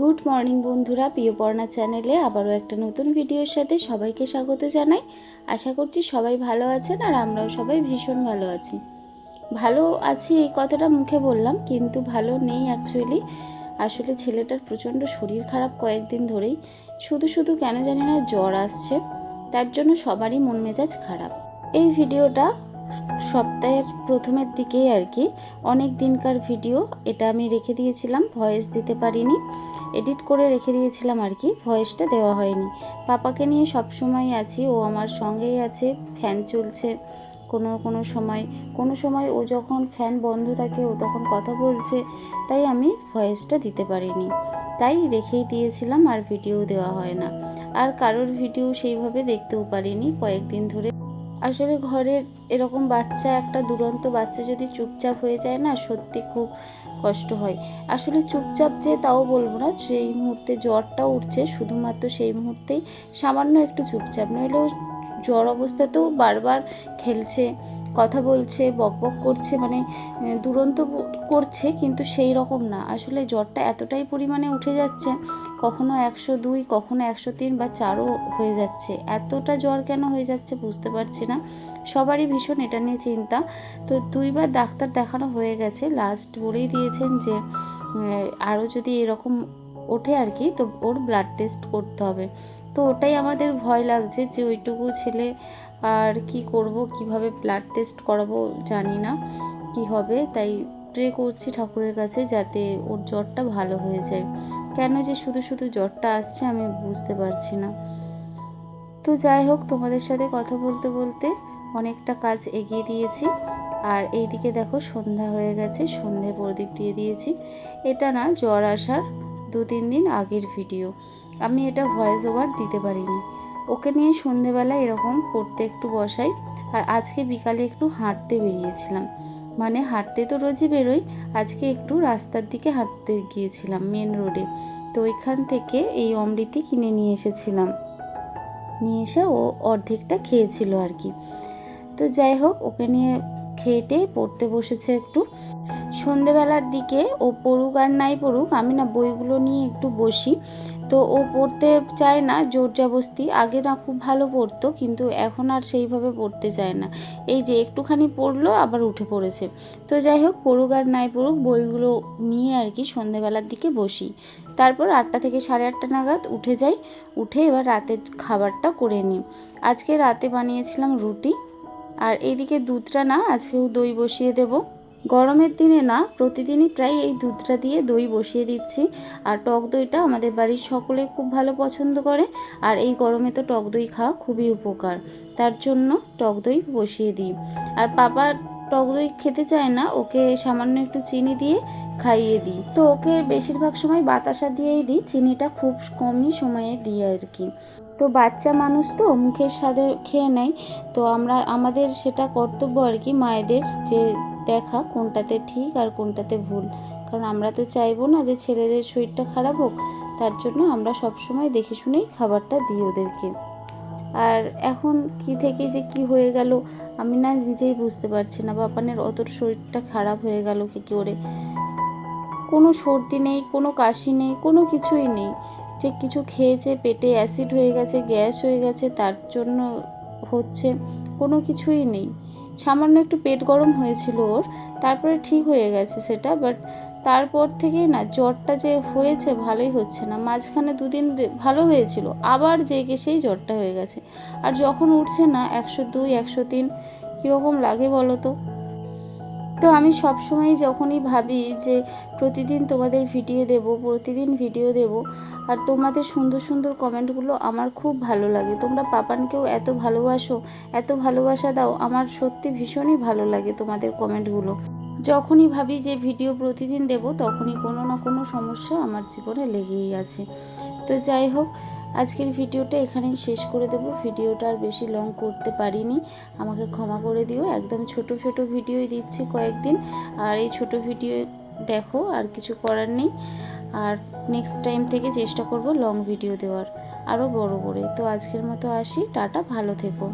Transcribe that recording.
Good morning বন্ধুরা, প্রিয়পর্ণা চ্যানেলে আবারও একটা নতুন ভিডিওর সাথে সবাইকে স্বাগত জানাই। আশা করছি সবাই ভালো আছেন আর আমরাও সবাই ভীষণ ভালো আছি। ভালো আছি এই কথাটা মুখে বললাম, কিন্তু ভালো নেই অ্যাকচুয়ালি আসলে ছেলেটার প্রচণ্ড শরীর খারাপ কয়েকদিন ধরেই। শুধু শুধু কেন জানি না জ্বর আসছে, তার জন্য সবারই মন মেজাজ খারাপ। এই ভিডিওটা সপ্তাহের প্রথমের দিকেই আর কি। অনেক দিনকার ভিডিও, এটা আমি রেখে দিয়েছিলাম, ভয়েস দিতে পারিনি। এডিট করে রেখে দিয়েছিলাম আর কি, ভয়েসটা দেওয়া হয়নি। পাপাকে নিয়ে সব সময় আছি, ও আমার সঙ্গেই আছে, ফ্যান চলছে কোনো কোনো সময়। কোনো সময় ও যখন ফ্যান বন্ধ থাকে, ও তখন কথা বলছে, তাই আমি ভয়েসটা দিতে পারিনি। তাই রেখেই দিয়েছিলাম, আর ভিডিও দেওয়া হয় না। আর কারোর ভিডিও সেইভাবে দেখতেও পারিনি, কয়েকদিন ধরে আসলে ঘরের এরকম বাচ্চা, একটা দুরন্ত বাচ্চা যদি চুপচাপ হয়ে যায় না, সত্যি খুব কষ্ট হয়। আসলে চুপচাপ যে তাও বলব না, সেই মুহূর্তে জ্বরটা উঠছে, শুধুমাত্র সেই মুহূর্তেই সামান্য একটু চুপচাপ। নইলেও জ্বর অবস্থাতেও বারবার খেলছে, কথা বলছে বকবক করছে মানে দুরন্ত করছে, কিন্তু সেই রকম না। আসলে জ্বরটা এতটাই পরিমাণে উঠে যাচ্ছে কখনো একশো দুই, কখনো একশো তিন বা চারও হয়ে যাচ্ছে। এতটা জ্বর কেন হয়ে যাচ্ছে বুঝতে পারছি না। সবারই ভীষণ এটা নিয়ে চিন্তা। তো দুইবার ডাক্তার দেখানো হয়ে গেছে। লাস্ট বলেই দিয়েছেন যে আরও যদি এরকম ওঠে আর কি, তো ওর ব্লাড টেস্ট করতে হবে। তো ওটাই আমাদের ভয় লাগছে যে ওইটুকু ছেলে আর কি করব, কীভাবে ব্লাড টেস্ট করাবো জানি না কি হবে। তাই প্রে করছি ঠাকুরের কাছে যাতে ওর জ্বরটা ভালো হয়ে যায়। কেন যে শুধু শুধু জ্বরটা আসছে আমি বুঝতে পারছি না। তো যাই হোক, তোমাদের সাথে কথা বলতে বলতে অনেকটা কাজ এগিয়ে দিয়েছি। আর এইদিকে দেখো, সন্ধ্যা হয়ে গেছে সন্ধে প্রদীপ দিয়ে দিয়েছি। এটা না, জ্বর আসার দু তিন দিন আগের ভিডিও। আমি এটা ভয়েস ওভার দিতে পারিনি। ওকে নিয়ে সন্ধেবেলা এরকম পড়তে একটু বসাই। আর আজকে বিকালে একটু হাঁটতে বেরিয়েছিলাম। মানে হাঁটতে তো রোজই বেরোই আজকে একটু রাস্তার দিকে হাঁটতে গিয়েছিলাম মেন রোডে তো ওইখান থেকে এই অমৃতি কিনে নিয়ে এসেছিলাম। নিয়ে এসে ও অর্ধেকটা খেয়েছিল আর কি। তো যাই হোক, ওকে নিয়ে খেয়েটে পড়তে বসেছে একটু। সন্ধেবেলার দিকে ও পড়ুক আর নাই পড়ুক, আমি না বইগুলো নিয়ে একটু বসি। তো ও পড়তে চায় না, জোর জবস্তি আগে না খুব ভালো পড়তো, কিন্তু এখন আর সেইভাবে পড়তে চায় না। এই যে একটুখানি পড়ল, আবার উঠে পড়েছে। তো যাই হোক, পড়ুক আর নাই পড়ুক, বইগুলো নিয়ে আর কি সন্ধেবেলার দিকে বসি। তারপর আটটা থেকে সাড়ে আটটা নাগাদ উঠে যাই, উঠে এবার রাতের খাবারটা করে নিই। আজকে রাতে বানিয়েছিলাম রুটি, আর এইদিকে দুধটা না, আজকেও দই বসিয়ে দেব। গরমের দিনে না, প্রতিদিনই প্রায় এই দুধটা দিয়ে দই বসিয়ে দিচ্ছি। আর টক দইটা আমাদের বাড়ির সকলে খুব ভালো পছন্দ করে। আর এই গরমে তো টক দই খাওয়া খুবই উপকার। তার জন্য টক দই বসিয়ে দিই। আর পাপা টক দই খেতে চায় না, ওকে সামান্য একটু চিনি দিয়ে খাইয়ে দিই। তো ওকে বেশিরভাগ সময় বাতাসা দিয়েই দিই, চিনিটা খুব কমই সময়ে দিই আর কি। তো বাচ্চা মানুষ তো, মুখের স্বাদে খেয়ে নেয়। তো আমরা, আমাদের সেটা কর্তব্য আর কি, মায়েদের যে দেখা কোনটাতে ঠিক আর কোনটাতে ভুল। কারণ আমরা তো চাইব না যে ছেলেদের শরীরটা খারাপ হোক, তার জন্য আমরা সব সময় দেখে শুনেই খাবারটা দিই ওদেরকে। আর এখন কি থেকে যে কি হয়ে গেল, আমি না নিজেই বুঝতে পারছি না। বাপানের অত শরীরটা খারাপ হয়ে গেল কি করে? কোনো সর্দি নেই, কোনো কাশি নেই, কোনো কিছুই নেই। যে কিছু খেয়েছে পেটে অ্যাসিড হয়ে গেছে, গ্যাস হয়ে গেছে, তার জন্য হচ্ছে কোনো কিছুই নেই। সামান্য একটু পেট গরম হয়েছিল ওর, তারপরে ঠিক হয়ে গেছে সেটা বাট তারপর থেকে না জ্বরটা যে হয়েছে ভালোই হচ্ছে না। মাঝখানে দুদিন ভালো হয়েছিল, আবার জেগে সেই জ্বরটা হয়ে গেছে। আর যখন উঠছে না, একশো দুই, একশো তিন, কীরকম লাগে বলো তো? তো আমি সবসময় যখনই ভাবি যে প্রতিদিন তোমাদের ভিডিও দেব, প্রতিদিন ভিডিও দেব। আর তোমাদের সুন্দর সুন্দর কমেন্টগুলো আমার খুব ভালো লাগে। তোমরা পাপানকেও এত ভালোবাসো, এত ভালোবাসা দাও, আমার সত্যি ভীষণই ভালো লাগে তোমাদের কমেন্টগুলো যখনই ভাবি যে ভিডিও প্রতিদিন দেব, তখনই কোনো না কোনো সমস্যা আমার জীবনে লেগেই আছে। তো যাই হোক আজকের ভিডিওটা এখানেই শেষ করে দেব। ভিডিওটা আর বেশি লং করতে পারিনি। আমাকে ক্ষমা করে দিও। একদম ছোট ছোট ভিডিওই দিচ্ছি কয়েকদিন। আর এই ছোট ভিডিও দেখো, আর কিছু করার নেই। আর নেক্সট টাইম থেকে চেষ্টা করব লং ভিডিও দেওয়ার। আরও বড় করে। তো আজকের মতো আসি। টাটা, ভালো থেকো।